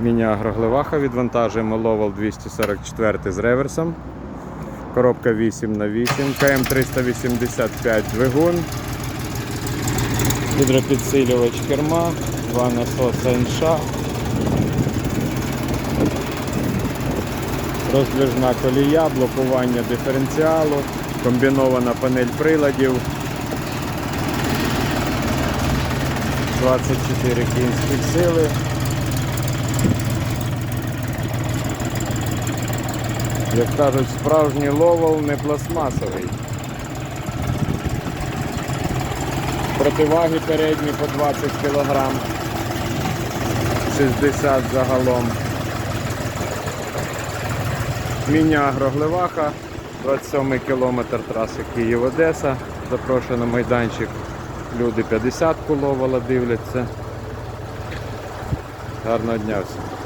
Міні-агроглеваха відвантажуємо Ловол 244 з реверсом. Коробка 8 на 8 КМ385 двигун. Гідропідсилювач керма, два насоси НШ. Роздвижна колія, блокування диференціалу, комбінована панель приладів. 24 кінських сили. Як кажуть, справжній ловол не пластмасовий. Противаги передні по 20 кг, 60 загалом. Міні-агроглеваха, 27 кілометр траси Київ-Одеса. Запрошую на майданчик. Люди 50 ловола дивляться. Гарного дня всім.